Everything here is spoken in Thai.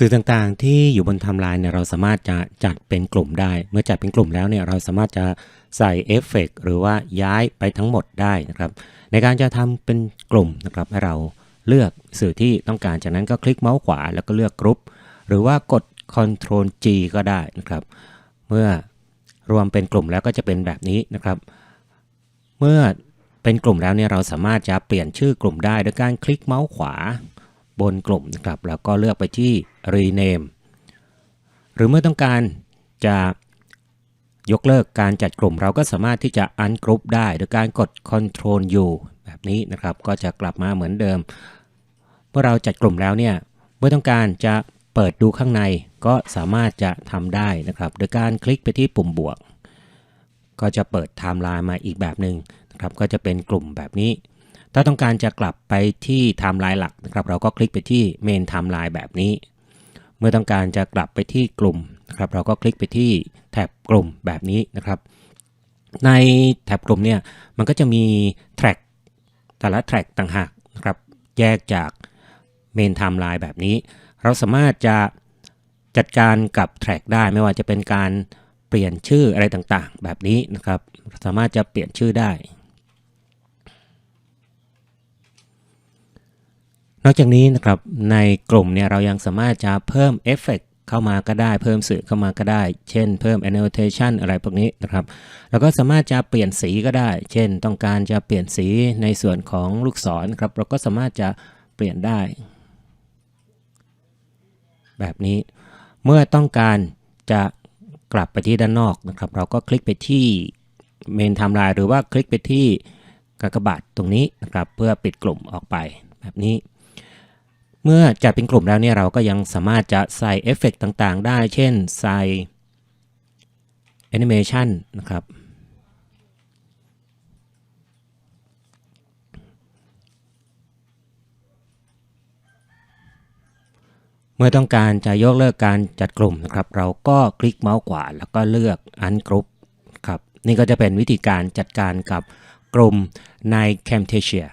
สื่อต่างๆ ที่อยู่บนไทม์ไลน์เนี่ยเราสามารถจะจัดเป็นกลุ่มได้ เมื่อจัดเป็นกลุ่มแล้วเนี่ยเราสามารถจะใส่เอฟเฟกต์หรือว่าย้ายไปทั้งหมดได้นะครับ ในการจะทำเป็นกลุ่มนะครับให้เราเลือกสื่อที่ต้องการจากนั้นก็คลิกเมาส์ขวาแล้วก็เลือกกรุ๊ปหรือว่ากด Ctrl G ก็ได้นะครับ เมื่อรวมเป็นกลุ่มแล้วก็จะเป็นแบบนี้นะครับ เมื่อเป็นกลุ่มแล้วเนี่ยเราสามารถจะเปลี่ยนชื่อกลุ่มได้โดยการคลิกเมาส์ขวา บนกลุ่มนะครับแล้วก็เลือกไปที่ rename หรือเมื่อต้องการจะยกเลิกการจัดกลุ่มเราก็สามารถที่จะ ungroup ได้โดยการกด Ctrl U แบบนี้นะครับก็จะกลับมาเหมือนเดิม เมื่อเราจัดกลุ่มแล้วเนี่ยเมื่อต้องการจะเปิดดูข้างในก็สามารถจะทำได้นะครับ โดยการคลิกไปที่ปุ่มบวก ก็จะเปิดไทม์ไลน์มาอีกแบบหนึ่งนะครับก็จะเป็นกลุ่มแบบนี้ ถ้าต้องการจะกลับไปที่ไทม์ไลน์หลักนะครับเราก็คลิกไปที่เมนไทม์ไลน์แบบนี้ เมื่อต้องการจะกลับไปที่กลุ่มนะครับเราก็คลิกไปที่แท็บกลุ่มแบบนี้นะครับ ในแท็บกลุ่มเนี่ยมันก็จะมีแทร็กแต่ละแทร็กต่างหากนะครับแยกจากเมนไทม์ไลน์แบบนี้ เราสามารถจะจัดการกับแทร็กได้ไม่ว่าจะเป็นการเปลี่ยนชื่ออะไรต่างๆ แบบนี้นะครับ สามารถจะเปลี่ยนชื่อได้ นอกจากนี้นะครับในกลุ่มเนี่ยเรายังสามารถจะเพิ่มเอฟเฟกเข้ามาก็ได้เพิ่มสื่อเข้ามาก็ได้ เช่นเพิ่ม annotation อะไรพวกนี้นะครับ แล้วก็สามารถจะเปลี่ยนสีก็ได้ เช่นต้องการจะเปลี่ยนสีในส่วนของลูกศรครับ เราก็สามารถจะเปลี่ยนได้ แบบนี้เมื่อต้องการจะกลับไปที่ด้านนอกนะครับ เราก็คลิกไปที่เมนไทม์ไลน์หรือว่าคลิกไปที่กากบาทตรงนี้นะครับ เพื่อปิดกลุ่มออกไปแบบนี้ เมื่อจัดเป็นกลุ่มแล้วเนี่ยเราก็ยังสามารถจะใส่เอฟเฟกต์ต่างๆ ได้ เช่นใส่แอนิเมชันนะครับ เมื่อต้องการจะยกเลิกการจัดกลุ่มนะครับ เราก็คลิกเมาส์ขวาแล้วก็เลือก Ungroup ครับ นี่ก็จะเป็นวิธีการจัดการกับกลุ่มใน Camtasia